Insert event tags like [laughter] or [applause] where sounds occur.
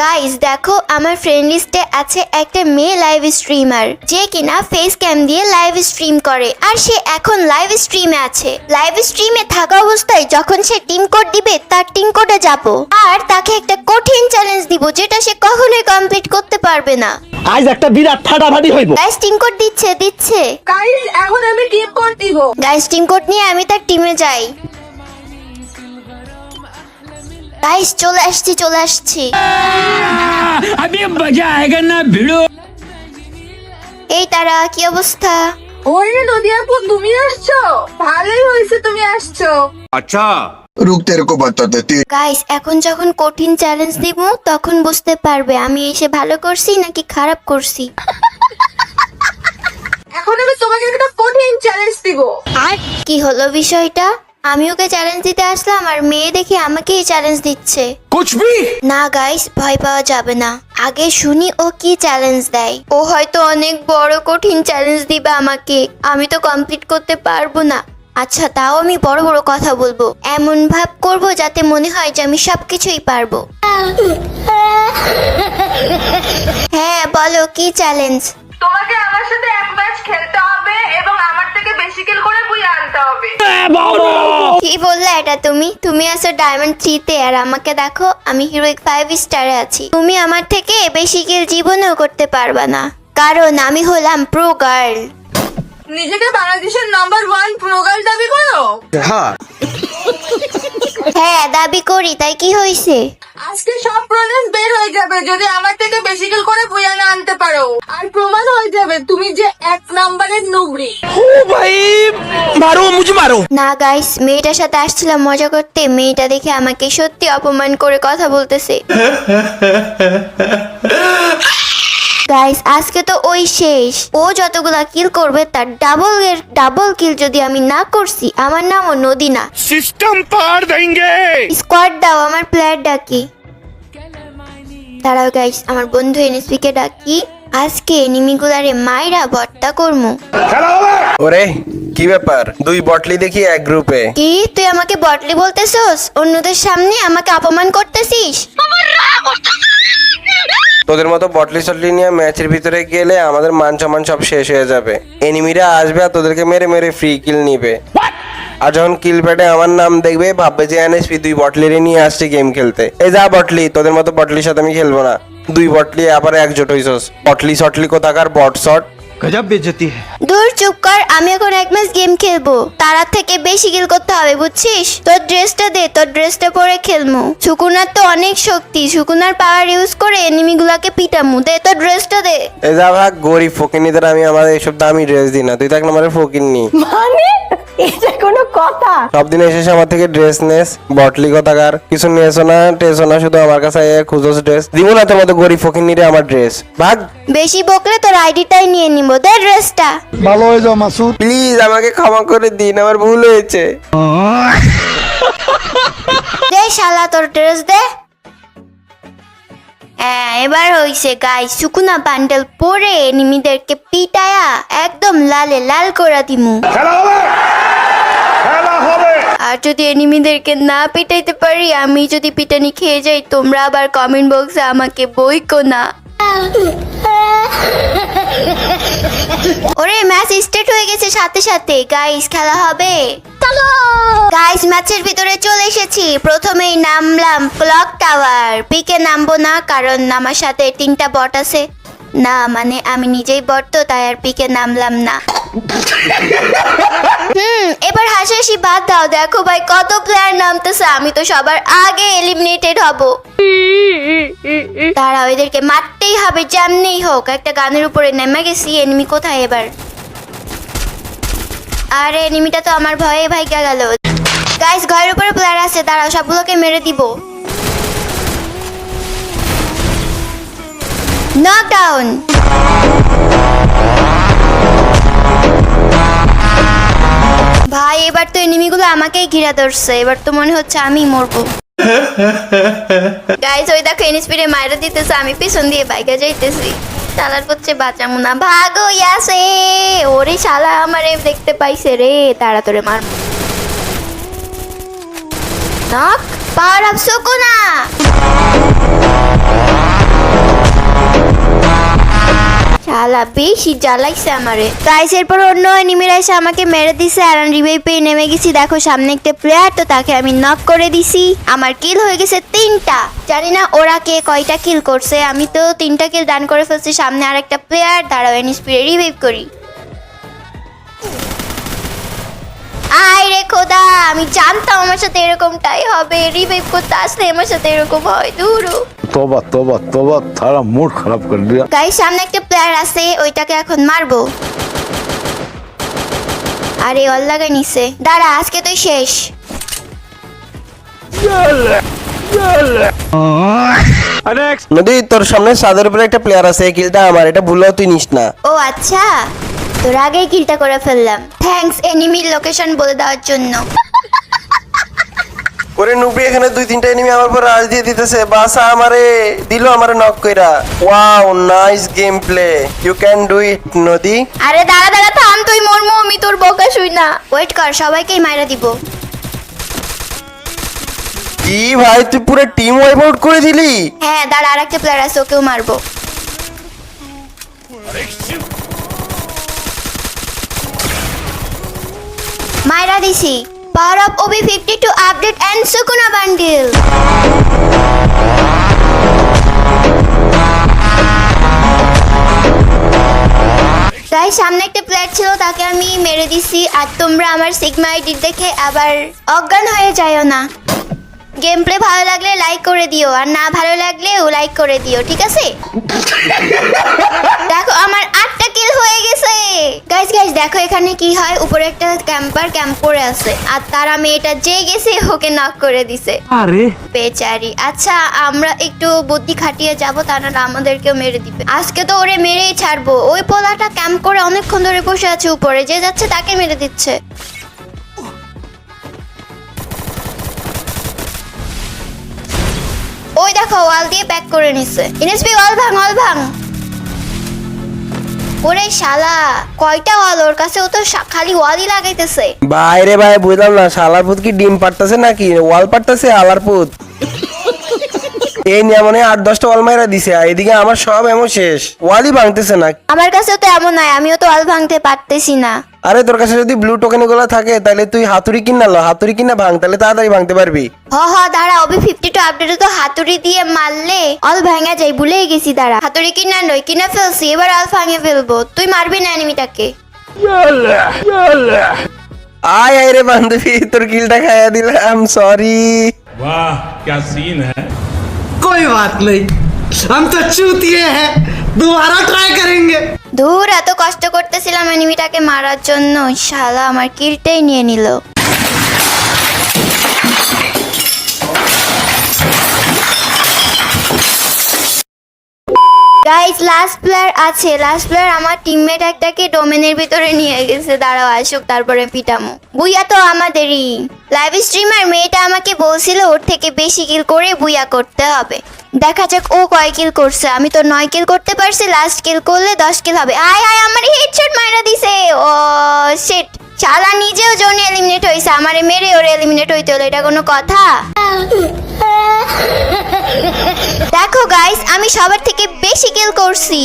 Guys দেখো আমার friend লিস্টে আছে একটা মেয়ে লাইভ স্ট্রিমার যে কিনা ফেস ক্যাম দিয়ে লাইভ স্ট্রিম করে আর সে এখন লাইভ স্ট্রিমে আছে। লাইভ স্ট্রিমে থাকা অবস্থায় যখন সে টিম কোড দিবে তার টিম কোডে যাব। আর তাকে একটা কঠিন চ্যালেঞ্জ দিব যেটা সে কখনোই কমপ্লিট করতে পারবে না। আজ একটা বিরাট ফাটাফাটি হইব। গাইস টিম কোড দিচ্ছে দিচ্ছে। গাইস এখন আমি টিপ কোড দিব। গাইস টিম কোড নিয়ে আমি তার টিমে যাই। গাইস চলে আসছি চলে আসছি। আমি মজা না ভিড়ো। এই তারা কি অবস্থা? ওরে নদিয়াপু তুমি আসছো? ভালোই হয়েছে তুমি আসছো। আচ্ছা। রুক তেরে কো বাতাতে তে। গাইস এখন যখন কঠিন চ্যালেঞ্জ দিব তখন বুঝতে পারবে আমি এসে ভালো করছি নাকি খারাপ করছি। এখন আমি তোমাকে একটা কঠিন চ্যালেঞ্জ দিব। আর কি হলো বিষয়টা? আমি ওকে চ্যালেঞ্জ দিতে আসলাম আর মেয়ে দেখে আমাকেই চ্যালেঞ্জ দিচ্ছে कुछ भी না গাইস ভয় পাওয়া যাবে না আগে শুনি ও কি চ্যালেঞ্জ দেয় ও হয়তো অনেক বড় কঠিন চ্যালেঞ্জ দিবে আমাকে আমি তো কমপ্লিট করতে পারবো না আচ্ছা তাও আমি বড় বড় কথা বলবো এমন ভাব করব যাতে মনে হয় যে আমি সবকিছুই পারবো হ্যাঁ বলো কি চ্যালেঞ্জ তোমাকে আমার সাথে এক ম্যাচ খেলতে হবে এবং আমার থেকে বেশি কিল করে বুঝে হবে। কি বললে এটা তুমি? তুমি আছো ডায়মন্ড থ্রিতে আর আমাকে দেখো আমি হিরোইক ফাইভ স্টারে আছি। তুমি আমার থেকে বেশি কিল জীবনেও করতে পারবা না। কারণ আমি হলাম প্রো গার্ল নিজেকে বাংলাদেশের নাম্বার ওয়ান প্রোগাল দাবি করো? হ্যাঁ। দাবি করি তাই কি হয়েছে আজকে সব প্রলেস বের হয়ে যাবে যদি আমার থেকে বেশি কিল করে বইয়া আনতে পারো। আর প্রমাণ হয়ে যাবে তুমি যে এক নাম্বারের নুবরি ও ভাই মারো মুঝে মারো। না গাইস মেয়েটার সাথে আসছিলাম মজা করতে। মেয়েটা দেখে আমাকে সত্যি অপমান করে কথা বলতেছে। গাইস আজকে তো ওই শেষ। ও যতগুলা কিল করবে তার ডাবল এর ডাবল কিল যদি আমি না করছি আমার নামও নদী না। সিস্টেম পার দেঙ্গে স্কোয়াড দাও আমার প্লেয়ার ডাকি। দাঁড়াও গাইস আমার বন্ধু এনএসপি কে ডাকি। আজকে এনিমিগুলারে মাইরা বট্টা করমু। ওরে কি ব্যাপার? দুই বটলি দেখি এক গ্রুপে। কি? তুই আমাকে বটলি বলতেছস? অন্যদের সামনে আমাকে অপমান করতেছিস? তোদের মতো বটলি সটলি নিয়ে ম্যাচের ভিতরে গেলে আমাদের মান সম্মান সব শেষ হয়ে যাবে। এনিমিরা আসবে আর তোদেরকে মেরে মেরে ফ্রি কিল নিবে। আর যখন কিল প্যাডে আমার নাম দেখবে, ভাববে যে এনএসপি দুই বটলিরে নিয়ে আসছে গেম খেলতে। এই যা বটলি তোদের মতো বটলির সাথে আমি খেলব না। দুই বটলি আবার একজোট হইছস। বটলি সটলি কোথাকার বট শট গজব বেজতি দূর চুপ কর আমি এখন এক ম্যাচ গেম খেলব। তারা থেকে বেশি গিল করতে হবে বুঝছিস? তোর ড্রেসটা দে তোর ড্রেসটা পরে খেলমু। সুকুনার তো অনেক শক্তি সুকুনার পাওয়ার ইউজ করে এনিমিগুলাকে পিটামু। দে তোর ড্রেসটা দে। এই যে আমরা গরিব ফকিনিদের আমি আমার এইসব দামি ড্রেস দিই না। তুই তো এক নম্বরের ফকিনি। মানে? এটা কোনো কথা? সব দিন এসে আমার থেকে ড্রেস নেস বটলি কথাকার। কিছু নিয়েছো না টেসো না শুধু আমার কাছে খুঁজোস ড্রেস দিব না তোমাদের মতো গরিব ফকিনিরে আমার ড্রেস ভাগ। বেশি বকলে তোর আইডিটাই নিয়ে নিম। নিব দে ড্রেসটা ভালো হয়ে যাও মাসুদ। প্লিজ আমাকে ক্ষমা করে দিন আমার ভুল হয়েছে। দে শালা তোর ড্রেস দে। হ্যাঁ এবার হইছে গাই সুকুনা বান্ডেল পরে এনিমিদেরকে পিটায়া একদম লালে লাল করা দিমু। আর যদি এনিমিদেরকে না পিটাইতে পারি আমি যদি পিটানি খেয়ে যাই তোমরা আবার কমেন্ট বক্সে আমাকে বইকো না। ওরে ম্যাচ স্টার্ট হয়ে গেছে সাথে সাথে। গাইস খেলা হবে। গাইস ম্যাচের ভিতরে চলে এসেছি। প্রথমেই নামলাম ক্লক টাওয়ার পিকে নামবো না, কারণ আমার সাথে তিনটা বট আছে। না মানে আমি নিজেই বট তো, তাই আর পিকে নামলাম না। হুম হাসাহাসি বাদ দাও। দেখো ভাই, কত প্লেয়ার নামতেছে। আমি তো সবার আগে এলিমিনেটেড হব। তারা এদেরকে মারতেই হবে, যেমনেই হোক। একটা গানের উপরে নেমে গেছি এনিমি কোথায় এবার? আরে এনিমিটা তো আমার ভয়ে ভাইগা গেল। গাইস ঘরের উপরে প্লেয়ার আছে। দাঁড়াও, সবগুলোকে মেরে দিব। নকডাউন ভাই, এবার তো এনিমিগুলো আমাকেই ঘিরা ধরছে। এবার তো মনে হচ্ছে আমি মরবো। গাইস ওই দেখো এনস্পিডে মাইরা দিতেছে, আমি পিছন দিয়ে বাইকে যাইতেছি। শালার করছে বাঁচামু না। ভাগো, ইয়াসে! ওরে শালা, আমারে দেখতে পাইছে রে। তাড়াতাড়ি মার নক পাওয়ার আপ সুকুনা! শালা, বেশি জ্বালাইছে আমারে। গাইস এরপর অন্য এনিমিরা এসে আমাকে মেরে দিছে, আর রিভাইভ পেয়ে নেমে গেছি। দেখো, সামনে একটা প্লেয়ার তো তাকে আমি নক করে দিছি। আমার কিল হয়ে গেছে তিনটা। জানি না ওরা কে কয়টা কিল করছে। আমি তো তিনটা কিল দান করে ফেলছি। সামনে আর একটা প্লেয়ার দাঁড়াও এনএসপিরে রিভাইভ করি। আয় রে খোদা আমি জানতাম আমার সাথে এরকমটাই হবে। রিভাইভ করতে আসলে আমার সাথে এরকম হয় দূরু। তোবা তোবা তোবা তারা মুড খারাপ করে দিয়া সামনে একটা প্লেয়ার আছে ওইটাকে এখন মারবো। আরে নিছে। দাঁড়া আজকে তো শেষ। নদী তোর সামনে সাদের উপরে একটা প্লেয়ার আছে কিলটা আমার এটা ভুলও তুই নিস না। ও আচ্ছা। তোর আগেই কিলটা করে ফেললাম। থ্যাঙ্কস এনিমির লোকেশন বলে দেওয়ার জন্য। ওরে নুবি এখানে দুই তিনটা এনিমি আমার পর রাজ দিয়ে দিতেছে। বাসা আমারে দিল আমারে নক কইরা। Wow nice game play you can do it নদী। আরে দাঁড়া দাঁড়া থাম তুই মরমো আমি তোর বোকা শুই না। ওয়েট কর সবাইকেই মাইরা দিব। কি ভাই তুই পুরো টিম ওয়াইপ আউট করে দিলি? হ্যাঁ দাঁড়া আর একটা প্লেয়ার আছে ওকেও মারবো। মাইরা দিছি। Power of OB fifty two update and Sukuna bundle তাই সামনে একটা প্লেয়ার ছিল, তাকে আমি মেরে দিছি। আর তোমরা আমার সিগমা আইডি দেখে আবার অজ্ঞান হয়ে যায়ও না। গেম প্লে ভালো লাগলে লাইক করে দিও আর না ভালো লাগলেও লাইক করে দিও ঠিক আছে? [laughs] দেখো আমার আটটা কিল হয়ে গেছে। গাইস গাইস দেখো এখানে কি হয়? উপরে একটা ক্যাম্পার ক্যাম্প করে আছে আর তারা মেয়েটা যে গেছে ওকে নক করে দিছে। আরে। বেচারি। আচ্ছা আমরা একটু বুদ্ধি খাটিয়ে যাব তারা আমাদেরকেও মেরে দিবে। আজকে তো ওরে মেরেই ছাড়বো। ওই পোলাটা ক্যাম্প করে অনেকক্ষণ ধরে বসে আছে উপরে যে যাচ্ছে তাকে মেরে দিচ্ছে। ওই দেখো, ওয়াল দিয়ে প্যাক করে নিছে। ইনএসপি ওয়াল ভাঙ ওয়াল ভাঙ। ওরে শালা, কয়টা ওয়াল? ওর কাছে ও তো খালি ওয়ালই লাগাইতেছে। বাইরে ভাই, বুঝলাম না, শালার পুত কি ডিম পারতেছে নাকি? ওয়াল পারতেছে আলার পুত এই নিয়ে মনে আট দশটা ওয়াল মাইরা দিছে আর এদিকে আমার সব এমন শেষ। ওয়ালই ভাঙতেছে না। আমার কাছে তো এমন নয় আমিও তো ওয়াল ভাঙতে পারতেছি না। আরে তোর কাছে যদি ব্লু টোকেনগুলো থাকে তাহলে তুই হাতুড়ি কিনা লো হাতুড়ি কিনা ভাঙ তাহলে তাড়াতাড়ি ভাঙতে পারবি। হ হ দাঁড়া অবি ফিফটি টু আপডেটে তো হাতুড়ি দিয়ে মারলে অল ভাঙা যায় ভুলেই গেছি দাঁড়া। হাতুড়ি কিনা নয় কিনা ফেলছি এবার অল ভাঙে ফেলব। তুই মারবি না এনিমিটাকে। আয় আয় রে বান্ধবী তোর কিলটা খাইয়া দিলাম সরি বাহ ক্যা সিন হ্যায় कोई बात नहीं हम तो चूतिए हैं दोबारा ट्राई करेंगे দূর এত কষ্ট করতেছিলাম এনিমিটাকে মারার জন্য শালা আমার কিলটাই নিয়ে নিল গাইস লাস্ট প্লেয়ার আছে। লাস্ট প্লেয়ার আমার টিমমেট একটাকে ডোমেনের ভিতরে নিয়ে গেছে। দাঁড়াও, আসুক, তারপরে পিটামো। বুইয়া তো আমাদেরই। লাইভ স্ট্রিমার মেয়েটা আমাকে বলছিল ওর থেকে বেশি কিল করে বুইয়া করতে হবে। দেখা যাক ও কয় কিল করছে। আমি তো নয় কিল করতে পারছি লাস্ট কিল করলে দশ কিল হবে। আয় আয়, আমার হেডশট মারা দিছে। ও শিট শালা নিজেও জোনে এলিমিনেট হয়েছে আমারে মেরে ওরে এলিমিনেট হইতে হলো, এটা কোনো কথা? দেখো গাইস আমি সবার থেকে বেশি কিল করছি।